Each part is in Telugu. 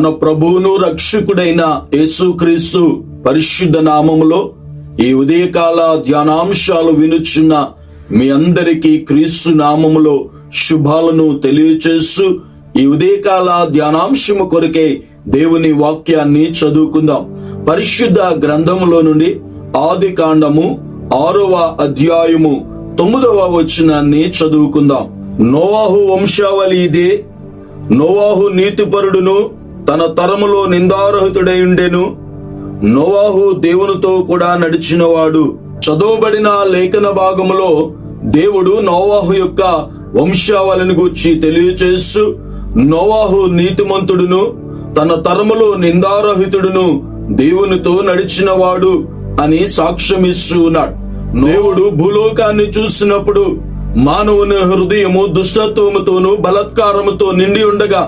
మన ప్రభువును రక్షకుడైన యేసుక్రీస్తు పరిశుద్ధ నామములో ఈ ఉదయకాల ధ్యానాంశాలు వినుచున్న మీ అందరికీ క్రీస్తు నామములో శుభాలను తెలియచేస్తూ ఈ ఉదయకాల ధ్యానాంశము కొరకే దేవుని వాక్యాన్ని చదువుకుందాం. పరిశుద్ధ గ్రంథములో నుండి ఆది కాండము ఆరవ అధ్యాయము తొమ్మిదవ వచనాన్ని చదువుకుందాం. నోవాహు వంశావళి ఇదే. నోవాహు నీతిపరుడును తన తరములో నిందారహితుడై ఉండెను నోవాహు దేవునితో కూడా నడిచినవాడు. చదవబడిన లేఖన భాగములో దేవుడు నోవాహు యొక్క వంశావళిని గూర్చి తెలియచేస్తూ నోవాహు నీతిమంతుడును తన తరములో నిందారహితుడును దేవునితో నడిచినవాడు అని సాక్ష్యమిస్తూ ఉన్నాడు దేవుడు భూలోకాన్ని చూసినప్పుడు మానవుని హృదయము దుష్టత్వముతోను బలత్కారముతో నిండి ఉండగా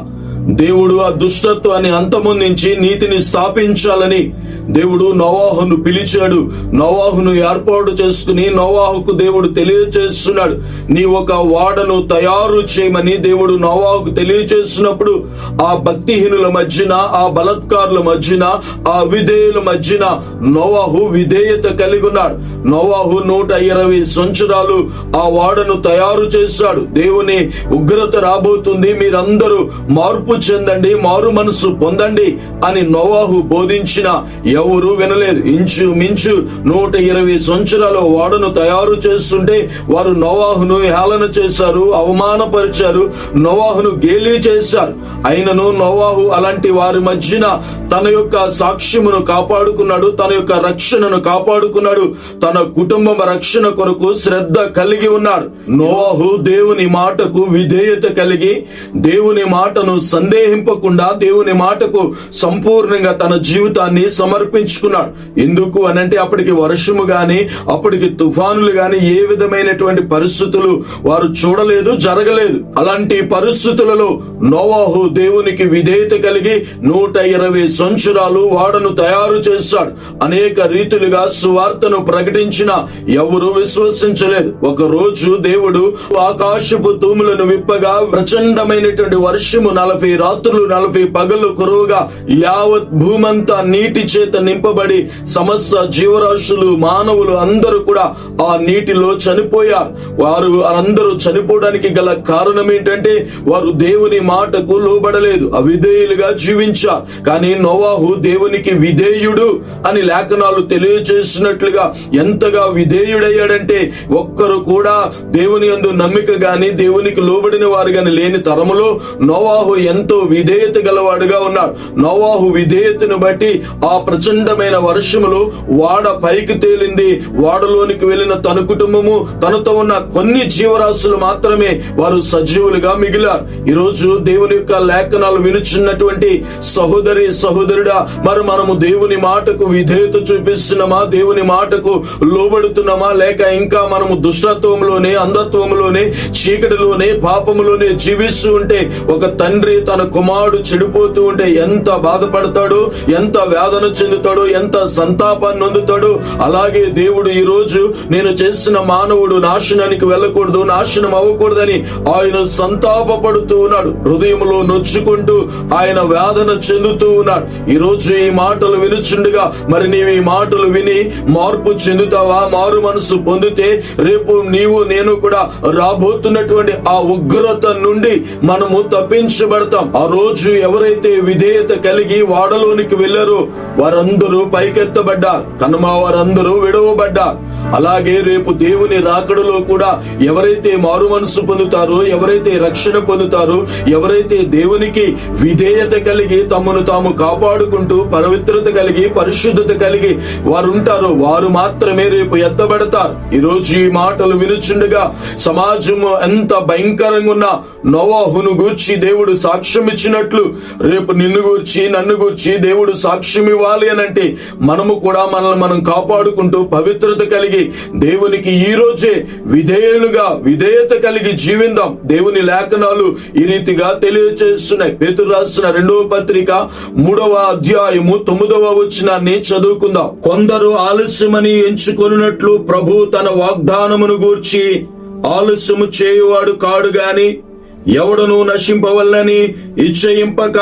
దేవుడు ఆ దుష్టత్వాన్ని అంతమొందించి నీతిని స్థాపించాలని దేవుడు నవాహును పిలిచాడు. నవాహును ఏర్పాటు చేసుకుని నవాహుకు దేవుడు తెలియచేస్తున్నాడు. నీ ఒక వాడను తయారు చేయమని దేవుడు నవాహుకు తెలియచేస్తున్నప్పుడు ఆ భక్తిహీనుల మధ్యన ఆ బలత్కారుల మధ్యన ఆ విధేయుల మధ్యన నోవాహు విధేయత కలిగి ఉన్నాడు. నోవాహు నూట ఇరవై సంవత్సరాలు ఆ వాడను తయారు చేశాడు. దేవుని ఉగ్రత రాబోతుంది. మీరందరూ మార్పు చెందండి మారు మనసు పొందండి అని నోవాహు బోధించిన ఎవరు వినలేదు. ఇంచు మించు నూట ఇరవై సంవత్సరాల వాడను తయారు చేస్తుంటే వారు నోవాహును హేళన చేశారు అవమానపరిచారు నోవాహును గేలి చేశారు. అయినను నోవాహు అలాంటి వారి మధ్యన తన యొక్క సాక్ష్యమును కాపాడుకున్నాడు తన యొక్క రక్షణను కాపాడుకున్నాడు తన కుటుంబం రక్షణ కొరకు శ్రద్ధ కలిగి ఉన్నాడు. నోవాహు దేవుని మాటకు విధేయత కలిగి దేవుని మాటను సందేహింపకుండా దేవుని మాటకు సంపూర్ణంగా తన జీవితాన్ని సమర్పించుకున్నాడు. ఎందుకు అనంటే అప్పటికి వర్షము గాని అప్పటికి తుఫానులు గాని ఏ విధమైనటువంటి పరిస్థితులు వారు చూడలేదు జరగలేదు. అలాంటి పరిస్థితులలో నోవాహు దేవునికి విధేయత కలిగి నూట ఇరవై సంవత్సరాలు వాడను తయారు చేస్తాడు. అనేక రీతులుగా సువార్తను ప్రకటించిన ఎవరు విశ్వసించలేదు. ఒక రోజు దేవుడు ఆకాశపు తూములను విప్పగా ప్రచండమైనటువంటి వర్షము నలభై రాత్రులు నలభై పగలు కురువుగా యావత్ భూమంతా నీటి చేత నింపబడి సమస్త జీవరాశులు మానవులు అందరూ కూడా ఆ నీటిలో చనిపోయారు. వారు అందరూ చనిపోవడానికి గల కారణం ఏంటంటే వారు దేవుని మాటకు లోబడలేదు అవిధేయులుగా జీవించారు. కానీ నోవాహు దేవునికి విధేయుడు అని లేఖనాలు తెలియచేసినట్లుగా ఎంతగా విధేయుడయ్యాడంటే ఒక్కరు కూడా దేవుని యందు నమ్మిక గాని దేవునికి లోబడిన వారు గాని లేని తరములో నోవాహు ఎంత విధేయత గలవాడుగా ఉన్నాడు. నోవాహు విధేయతను బట్టి ఆ ప్రచండమైన వర్షములు వాడ పైకి తేలింది. వాడలోనికి వెళ్ళిన తన కుటుంబము తనతో ఉన్న కొన్ని జీవరాశులు మాత్రమే వారు సజీవులుగా మిగిలారు. ఈ రోజు దేవుని యొక్క లేఖనాలు వినుచున్నటువంటి సహోదరి సహోదరుడా మరి మనము దేవుని మాటకు విధేయత చూపిస్తున్నామా? దేవుని మాటకు లోబడుతున్నామా? లేక ఇంకా మనము దుష్టత్వంలోనే అంధత్వంలోనే చీకటిలోనే పాపములోనే జీవిస్తూ ఉంటే ఒక తండ్రి తన కుమారుడు చెడిపోతూ ఉంటే ఎంత బాధపడతాడు? ఎంత వేదన చెందుతాడు? ఎంత సంతాపాన్ని నొందుతాడు? అలాగే దేవుడు ఈ రోజు నేను చేసిన మానవుడు నాశనానికి వెళ్ళకూడదు నాశనం అవ్వకూడదని ఆయన సంతాపపడుతూ ఉన్నాడు. హృదయంలో నొచ్చుకుంటూ ఆయన వేదన చెందుతూ ఉన్నాడు. ఈ రోజు ఈ మాటలు వినుచుండగా మరి నీవు ఈ మాటలు విని మార్పు చెందుతావా? మారు మనసు పొందితే రేపు నీవు నేను కూడా రాబోతున్నటువంటి ఆ ఉగ్రత నుండి మనము తప్పించబడతాం. ఆ రోజు ఎవరైతే విధేయత కలిగి వాడలోనికి వెళ్ళారో వారందరూ పైకెత్తబడ్డారు కనుమ వారందరూ విడవబడ్డారు అలాగే రేపు దేవుని రాకడలో కూడా ఎవరైతే మారు మనసు పొందుతారో ఎవరైతే రక్షణ పొందుతారో ఎవరైతే దేవునికి విధేయత కలిగి తమను తాము కాపాడుకుంటూ పవిత్రత కలిగి పరిశుద్ధత కలిగి వారు ఉంటారో వారు మాత్రమే రేపు ఎత్తబడతారు. ఈ రోజు ఈ మాటలు వినుచుండగా సమాజము ఎంత భయంకరంగా ఉన్న నోవాహును గూర్చి దేవుడు సాక్ష్యం ఇచ్చినట్లు రేపు నిన్ను గూర్చి నన్ను గూర్చి దేవుడు సాక్ష్యం ఇవ్వాలి అంటే మనము కూడా మనల్ని మనం కాపాడుకుంటూ పవిత్రత కలిగి దేవునికి ఈ రోజే విధేయులుగా విధేయత కలిగి జీవిందాం. దేవుని లేఖనాలు ఈ రీతిగా తెలియజేస్తున్నాయి పేతురు రాసిన రెండవ పత్రిక మూడవ అధ్యాయము తొమ్మిదవ వచనాన్ని చదువుకుందాం. కొందరు ఆలస్యమని ఎంచుకొనున్నట్లు ప్రభు తన వాగ్దానమును గూర్చి ఆలస్యము చేయువాడు కాడు గాని ఎవడను నశింపవల్లని ఇచ్చయింపక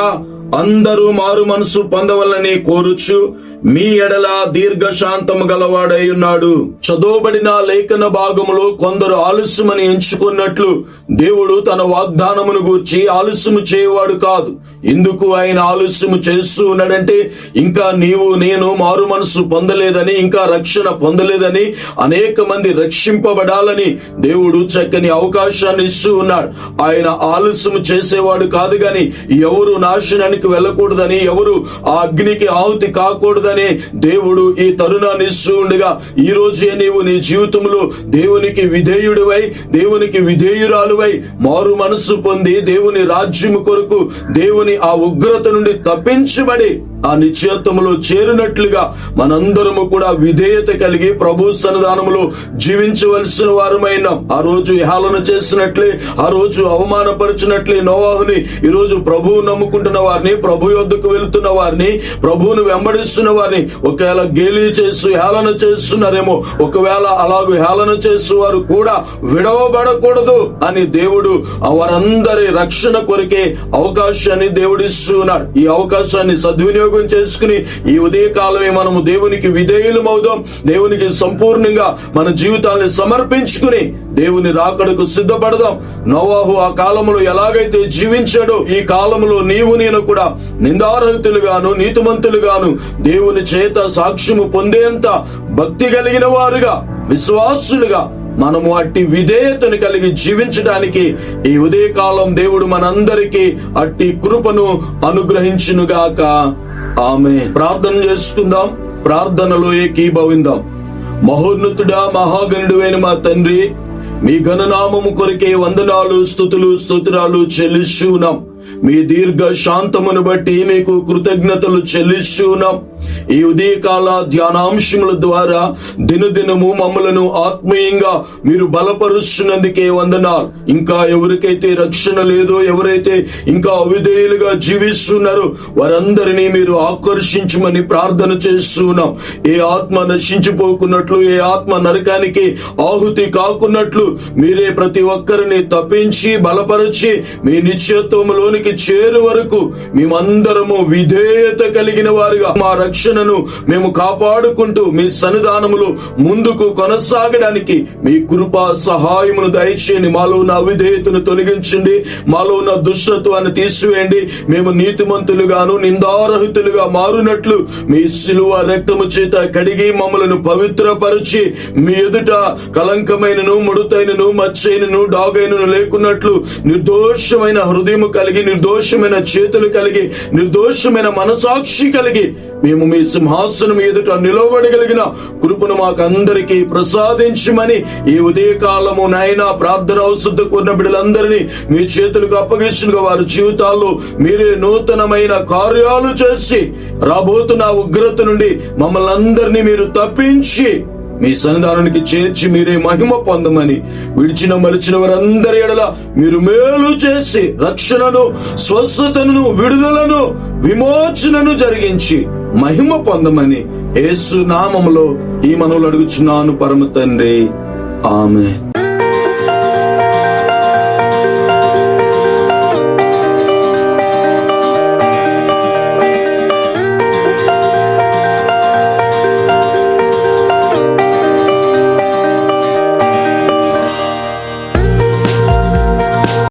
అందరూ మారు మనసు పొందవల్లని కోరుచు మీ ఎడల దీర్ఘ శాంతము గలవాడై ఉన్నాడు. చదవబడిన లేఖన భాగములో కొందరు ఆలస్యమని ఎంచుకున్నట్లు దేవుడు తన వాగ్దానమును గూర్చి ఆలస్యము చేయవాడు కాదు. ఎందుకు ఆయన ఆలస్యము చేస్తూ ఉన్నాడంటే ఇంకా నీవు నేను మారు మనసు పొందలేదని ఇంకా రక్షణ పొందలేదని అనేక మంది రక్షింపబడాలని దేవుడు చక్కని అవకాశాన్ని ఇస్తూ ఉన్నాడు. ఆయన ఆలస్యము చేసేవాడు కాదు గాని ఎవరు నాశనానికి వెళ్ళకూడదని ఎవరు ఆ అగ్నికి ఆహుతి కాకూడదని దేవుడు ఈ తరుణాన్ని ఇస్తూ ఉండగా ఈ రోజే నీవు నీ జీవితంలో దేవునికి విధేయుడివై దేవునికి విధేయురాలువై మారు మనస్సు పొంది దేవుని రాజ్యము కొరకు దేవుని ఆ ఉగ్రత నుండి తప్పించబడి ఆ నిశ్చేత్తములో చేరినట్లుగా మనందరము కూడా విధేయత కలిగి ప్రభు సన్నిధానములో జీవించవలసిన వారమైన ఆ రోజు హేళన చేసినట్లే ఆ రోజు అవమానపరిచినట్లే నోవాహుని ఈ రోజు ప్రభువు నమ్ముకుంటున్న వారిని ప్రభు యొద్దకు వెళ్తున్న వారిని ప్రభువును వెంబడిస్తున్న వారిని ఒకవేళ గేలి చేస్తూ హేళన చేస్తున్నారేమో ఒకవేళ అలాగూ హేళన చేస్తూ వారు కూడా విడవబడకూడదు అని దేవుడు వారందరి రక్షణ కొరికే అవకాశాన్ని దేవుడిస్తున్నాడు ఈ అవకాశాన్ని సద్వినియోగం చేసుకుని ఈ ఉదయకాలమే మనము దేవునికి విధేయులమవుదాం. దేవునికి సంపూర్ణంగా మన జీవితాన్ని సమర్పించుకుని దేవుని రాకడకు సిద్ధపడదాం. నోవాహు ఆ కాలంలో ఎలాగైతే జీవించాడో ఈ కాలంలో నీవు నేను కూడా నిందారహితులుగాను నీతిమంతులుగాను దేవుని చేత సాక్ష్యము పొందేంత భక్తి కలిగిన వారుగా విశ్వాసులుగా మనము అట్టి విధేయతను కలిగి జీవించడానికి ఈ ఉదయకాలం దేవుడు మనందరికీ అట్టి కృపను అనుగ్రహించునుగాక. ఆమె ప్రార్థన చేసుకుందాం. ప్రార్థనలో ఏకీభవిందాం. మహోన్నతుడా మహాగణుడువైన మా తండ్రి మీ ఘననామము కొరకే వందనాలు స్థుతులు స్తోత్రాలు చెల్లిస్తున్నాం మీ దీర్ఘ శాంతమును బట్టి మీకు కృతజ్ఞతలు చెల్లిస్తున్నాం ఈ ఉదయకాల ధ్యానాంశముల ద్వారా దినదినము మమ్మలను ఆత్మీయంగా మీరు బలపరుస్తున్నందుకే వందనాలు. ఇంకా ఎవరికైతే రక్షణ లేదో ఎవరైతే ఇంకా అవిధేయులుగా జీవిస్తున్నారో వారందరినీ మీరు ఆకర్షించమని ప్రార్థన చేస్తున్నాం. ఏ ఆత్మ నశించిపోకున్నట్లు ఏ ఆత్మ నరకానికి ఆహుతి కాకున్నట్లు మీరే ప్రతి ఒక్కరిని తప్పించి బలపరిచి మీ నిశ్చత్వంలోనికి చేరు వరకు మేమందరము విధేయత కలిగిన వారుగా మా రక్షణను మేము కాపాడుకుంటూ మీ సన్నిధానములో ముందుకు కొనసాగడానికి మీ కృపా సహాయమును దయచేయండి. మాలో ఉన్న అవిధేయతను తొలగించండి. మాలో ఉన్న దుష్టత్వాన్ని తీసివేయండి. మేము నీతిమంతులుగాను నిందారహితులుగా మారునట్లు మీ శిలువ రక్తము చేత కడిగి మమ్మలను పవిత్రపరిచి మీ ఎదుట కలంకమైనను ముడుతైనను మచ్చైనను డాగైనను లేకున్నట్లు నిర్దోషమైన హృదయము కలిగి నిర్దోషమైన చేతులు కలిగి నిర్దోషమైన మనసాక్షి కలిగి మేము మీ సింహాసనం ఎదుట నిలవడగలిగిన కృపను మాకందరికీ ప్రసాదించమని ఈ ఉదయకాలము నాయన ప్రార్థన అవసరం కోరిన బిడ్డలందరినీ మీ చేతులకు అప్పగించిన వారి జీవితాల్లో మీరే నూతనమైన కార్యాలు చేసి రాబోతున్న ఉగ్రత నుండి మమ్మల్ని అందరినీ మీరు తప్పించి మీ సన్నిధానానికి చేర్చి మీరే మహిమ పొందమని విడిచిన మరిచిన వారందరి ఎడల మీరు మేలు చేసి రక్షణను స్వస్థతను విడుదలను విమోచనను జరిగించి మహిమ పొందమని యేసు నామములో ఈ మనవులు అడుగుచున్నాను పరమ తండ్రి. ఆమె